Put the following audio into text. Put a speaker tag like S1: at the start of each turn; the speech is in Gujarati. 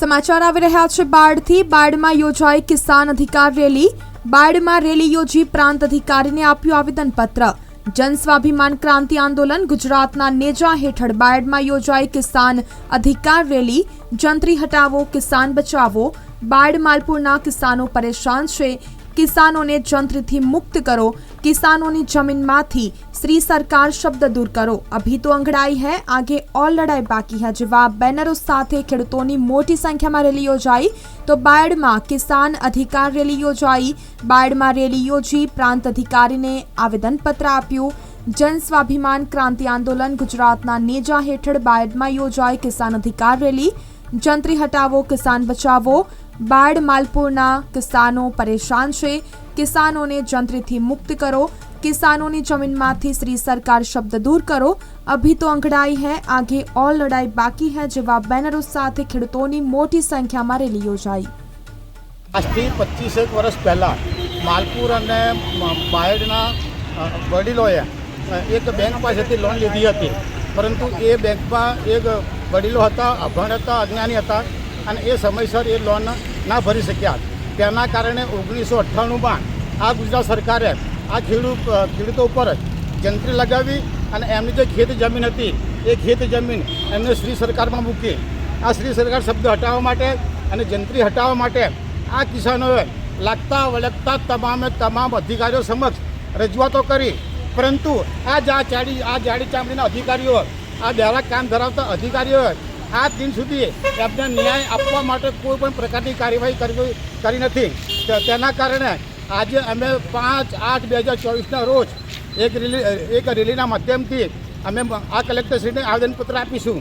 S1: સમાચાર આવી રહ્યા છે. બાળથી બાળમાં યોજાઈ કિસાન અધિકાર રેલી. બાળમાં રેલી યોજી પ્રાંત અધિકારીને આપ્યું આવેદનપત્ર. જન સ્વાભિમાન ક્રાંતિ આંદોલન ગુજરાતના નેજા હેઠળ બાળમાં યોજાઈ કિસાન અધિકાર રેલી. જંત્રી હટાવો, કિસાન બચાવો. બાળ માલપુરના કિસાનો પરેશાન છે. કિસાનોને જંત્રથી મુક્ત કરો. કિસાનોની જમીનમાંથી શ્રી સરકાર શબ્દ દૂર કરો. અભી તો અંગડાઈ હૈ, આગે ઓલ લડાઈ બાકી હૈ. જેવા બેનરો સાથે ખેડૂતોની મોટી સંખ્યામાં રેલી યોજાઈ, તો બાયડમાં કિસાન અધિકાર રેલી યોજાઈ. બાયડમાં રેલી યોજી પ્રાંત અધિકારીને આવેદનપત્ર આપ્યું. જન સ્વાભિમાન ક્રાંતિ આંદોલન ગુજરાતના નેજા હેઠળ બાયડમાં યોજાઈ કિસાન અધિકાર રેલી. જંત્રી હટાવો, કિસાન બચાવો. બાળ માલપુરના કિસાનો પરેશાન છે. કિસાનોને જંત્રીથી મુક્ત કરો. કિસાનોની જમીનમાંથી શ્રી સરકાર શબ્દ દૂર કરો. અભી તો અંકડાઈ હૈ, આગે ઓલ લડાઈ બાકી હૈ, જેવા બેનરો સાથે ખેડૂતોની મોટી સંખ્યામાં રેલી યોજાઈ.
S2: આજથી પચીસેક વર્ષ પહેલાં માલપુર અને બાયડના વડીલોએ એક બેંક પાસેથી લોન લીધી હતી. પરંતુ એ બેંકમાં એક વડીલો હતા, અભણ હતા, અજ્ઞાની હતા. અને એ સમયસર એ લોન ના ભરી શક્યા તેના કારણે ઓગણીસો અઠ્ઠાણુંમાં આ ગુજરાત સરકારે આ ખેડૂત ખેડૂતો ઉપર જંત્રી લગાવી અને એમની જે ખેત જમીન હતી, એ ખેત જમીન એમને શ્રી સરકારમાં મૂકી. આ શ્રી સરકાર શબ્દ હટાવવા માટે અને જંત્રી હટાવવા માટે આ કિસાનોએ લાગતા વળગતા તમામે તમામ અધિકારીઓ સમક્ષ રજૂઆતો કરી. પરંતુ આ જા ચાડી આ જાડી ચામડીના અધિકારીઓ, આ બેરા કામ ધરાવતા અધિકારીઓ આ દિન સુધી એમને ન્યાય આપવા માટે કોઈ પણ પ્રકારની કાર્યવાહી કરી કરી નથી. તેના કારણે આજે અમે પાંચ આઠ બે હજાર ચોવીસના રોજ એક રેલી એક રેલીના માધ્યમથી અમે આ કલેક્ટરશ્રીને આવેદનપત્ર આપીશું.